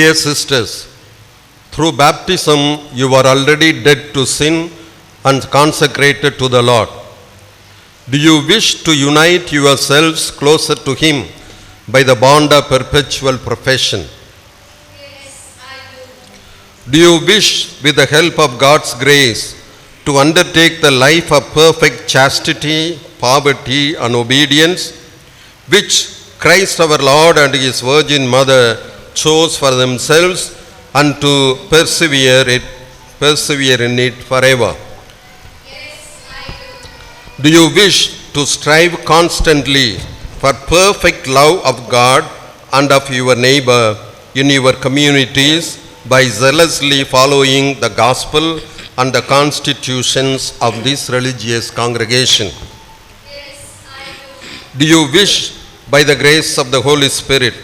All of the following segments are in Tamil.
Dear sisters, through baptism you are already dead to sin and consecrated to the Lord. Do you wish to unite yourselves closer to Him by the bond of perpetual profession? Yes, do. Do you wish, with the help of God's grace, to undertake the life of perfect chastity, poverty, and obedience, which Christ our Lord and His Virgin Mother chose for themselves, and to persevere it, persevere in it forever? Do you wish to strive constantly for perfect love of God and of your neighbor in your communities by zealously following the gospel and the constitutions of this religious congregation? Do you wish, by the grace of the Holy Spirit,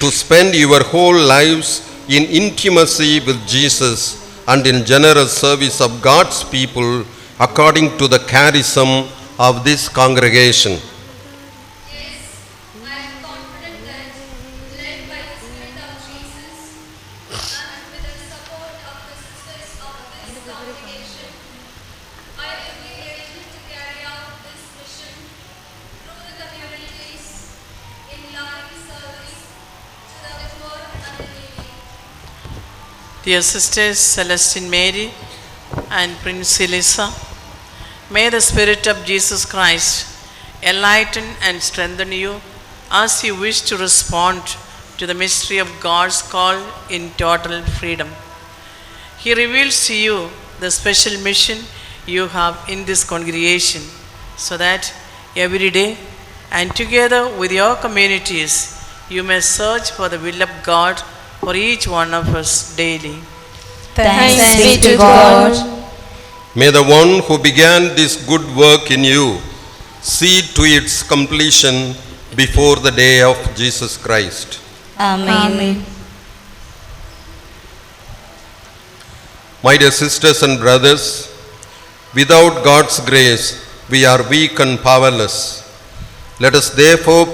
to spend your whole lives in intimacy with Jesus and in generous service of God's people according to the charism of this congregation? I Dear sisters Celestine Mary and Prince Elisa, may the Spirit of Jesus Christ enlighten and strengthen you as you wish to respond to the mystery of God's call in total freedom. He reveals to you the special mission you have in this congregation so that every day and together with your communities you may search for the will of God for each one of us daily. Thanks be to God. May the one who began this good work in you see to its completion before the day of Jesus Christ. Amen. My dear sisters and brothers, without God's grace, we are weak and powerless. Let us therefore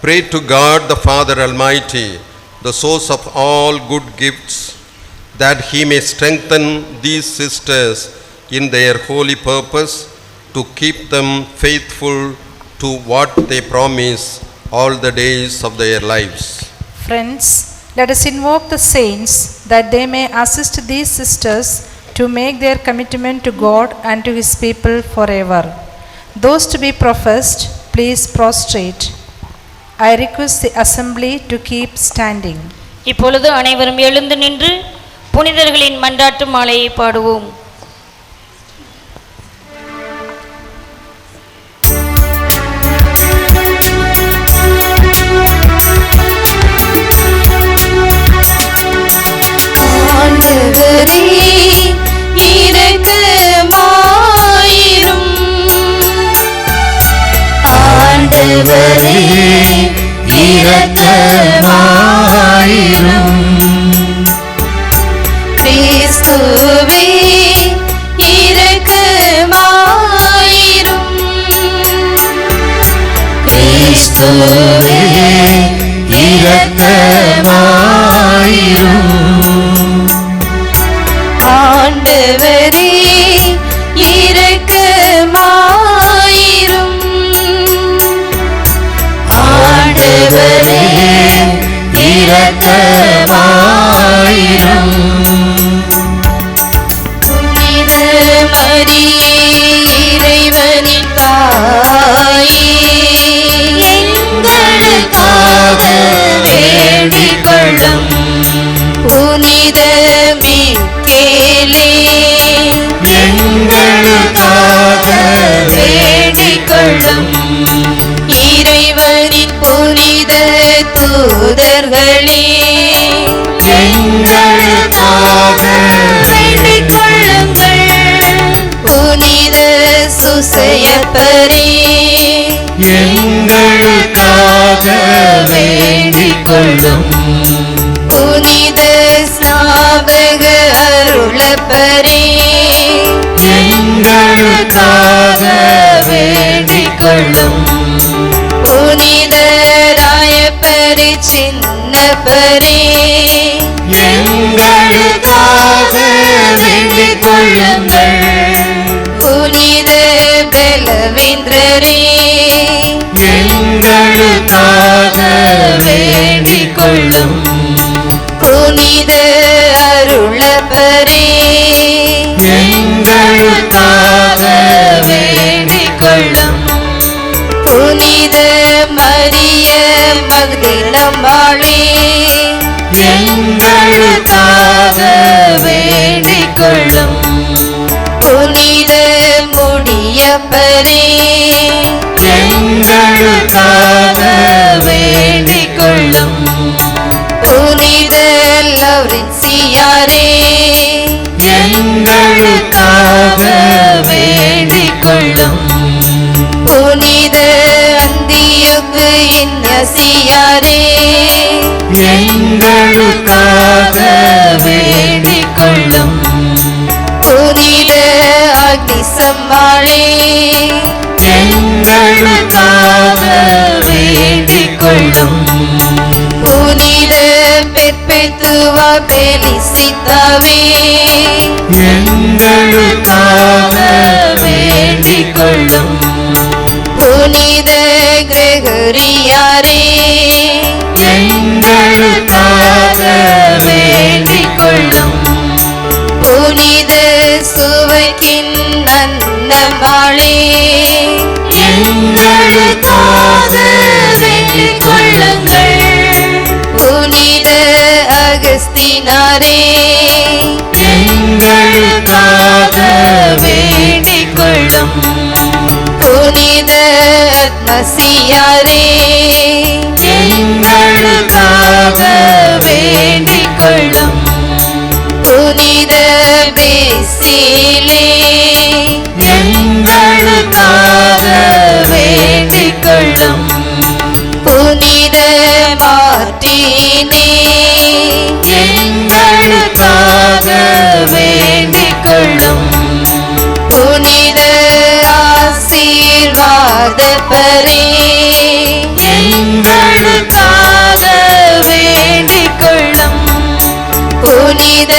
pray to God the Father Almighty, the source of all good gifts, that He may strengthen these sisters in their holy purpose to keep them faithful to what they promise all the days of their lives. Friends, let us invoke the saints that they may assist these sisters to make their commitment to God and to His people forever. Those to be professed, please prostrate. I request the assembly to keep standing. இப்பொழுது அனைவரும் எழுந்து நின்று புனிதர்களின் மன்றாட்டு மாலையை பாடுவோம் ஆண்டவரே ஆண்டவரே இரக்கமாயிரும். ஆண்டவரே இரக்கமாயிரும். புனித மரியே இறைவனின் தாயே. எங்களுக்காக வேண்டிக் கொள்ளும் புனித எங்களுக்காக வேண்டிக் கொள்ளுங்கள். புனித சுசையப்பரே. எங்களுக்காக வேண்டிக் கொள்ளும். சின்னப்பரே எங்களுக்காக வேண்டிக் கொள்ளுங்கள் புனித பலவேந்திரரே. எங்களுக்காக வேண்டிக் கொள்ளும் புனித அருளப்பரே. எங்களுக்காக வேண்டிக் கொள்ளும் புனித மரிய மகதிலம்பாளே எங்களுக்காக வேண்டிக் கொள்ளும் புனித முடியப்பரே எங்களுக்காக வேண்டிக் கொள்ளும் புனித லவ்ரின்சியாரே எங்களுக்காக வேண்டிக் கொள்ளும் புனித அந்தியுக்கு இன்னசியாரே. எங்களுக்காக வேண்டிக் கொள்ளும் புனித அக்னி சம்மாளே எங்களுக்காக வேண்டிக் கொள்ளும் புனித பெற்பெத்துவ பெலிசித்தாவே எங்களுக்காக அகஸ்தினாரே எங்களுக்காக வேண்டிக் கொள்ளும் புனித அத்மசியாரே எங்களுக்காக வேண்டிக் கொள்ளும் புனித பேசிலே மார்டினே எங்களுக்காக வேண்டிக் கொள்ளும் புனித ஆசீர்வாத ஆசீர்வாதப்பரே. எங்களுக்காக வேண்டிக் கொள்ளும் புனித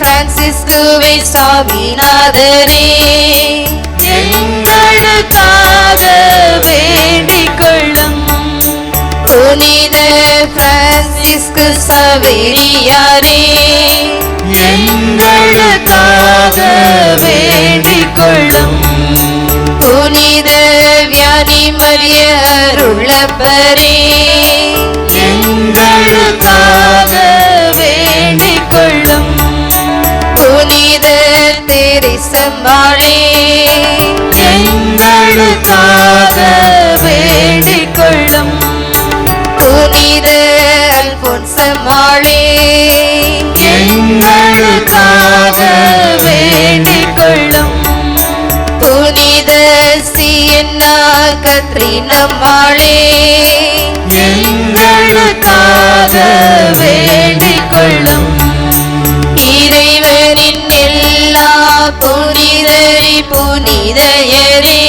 பிரான்சிஸ்குவே சாமிநாதரே பிரான்சிஸ்கு சவேரியாரே எங்களுக்காக வேண்டிக் கொள்ளும் புனித வியானி மரிய அருளப்பரே. எங்களுக்காக வேண்டிக் கொள்ளும் புனித தெரிசம்மாளே எங்களுக்காக வேண்டிக் கொள்ளும் புனித வேண்டிக்கொள்ளும். வேண்டிக் கொள்ளும் புனித சியன்னா கத்ரினம்மாளே எங்களுக்காக வேண்டிக்கொள்ளும். இறைவனின் எல்லா புனிதரி புனிதையரே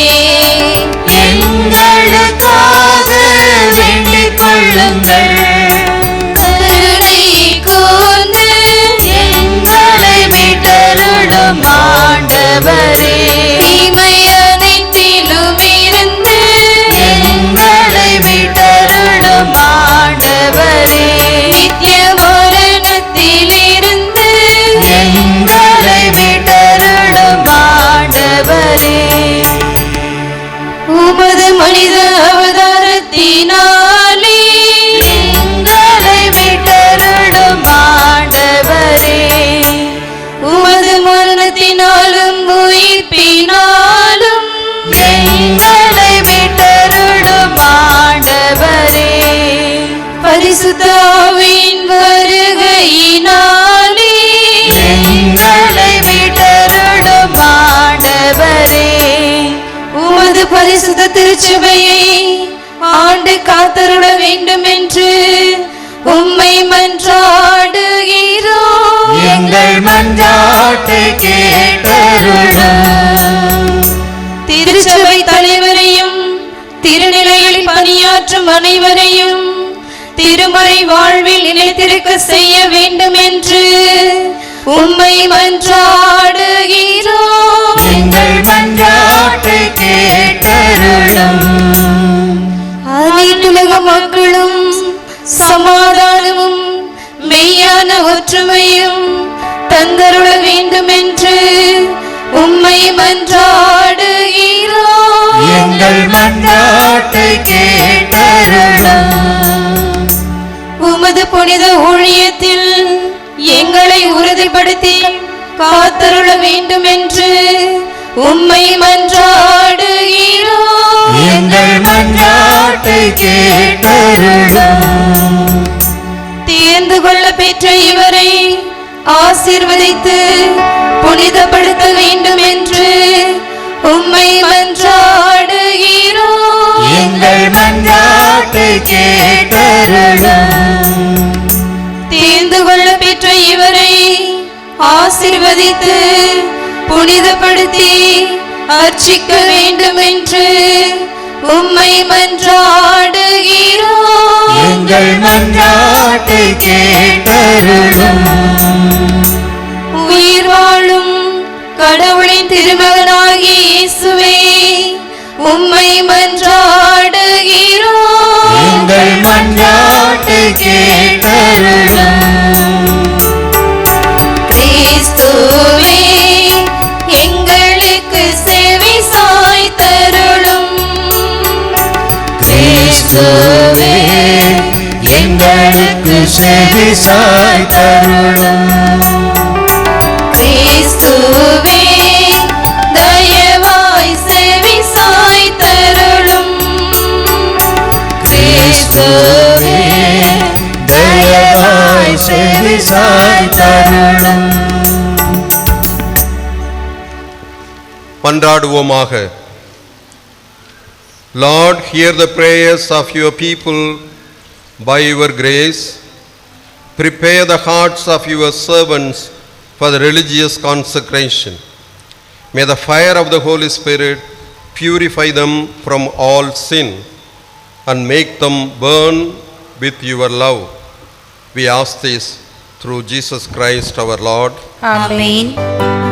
எங்களுக்காக வேண்டிக்கொள்ளுங்கள். பரிசுத்த திருச்சபையை ஆண்டு காத்தருட வேண்டும் என்று உம்மை மன்றாடுகிறோம். எங்கள் மன்றாட்டை கேட்டருளும். திருச்சபை தலைவரையும் திருநிலைகளில் பணியாற்றும் அனைவரையும் திருமறை வாழ்வில் நிலைத்திருக்க செய்ய வேண்டும் என்று உம்மை மன்றாடுகிறோம் உமது புனித ஊழியத்தில் எங்களை உறுதிப்படுத்தி காத்தருள வேண்டும் என்று உம்மை மன்றாடுகிறோம். எங்கள் மன்றாட்டை கேட்டருளும். தேர்ந்து கொள்ள பெற்ற இவரை ஆசீர்வதித்து புனிதப்படுத்த வேண்டும் என்று உம்மை மன்றாடுகிறோம் ஆசீர்வதித்து புனிதப்படுத்தி அர்ச்சிக்க வேண்டும் என்று உம்மை மன்றாடுகிறோம். எங்கள் மன்றாட்டை கேட்டருளும். உயிர் வாழும் கடவுளின் திருமகனாகிய இயேசுவே உம்மை மன்றாடுகிறோம். எங்கள் மன்றாட்டை கேட்டருளும். இயேசுவே எங்களுக்கு செவி சாய்த்தருளும் கிறிஸ்துவே தயவாய் செவி சாய்த்தருளும் கிறிஸ்துவே தயவாய் செவி சாய்த்தருளும் மன்றாடுவோமாக Lord, hear the prayers of your people by your grace. Prepare the hearts of your servants for the religious consecration. May the fire of the Holy Spirit purify them from all sin and make them burn with your love. We ask this through Jesus Christ our Lord. Amen. Amen.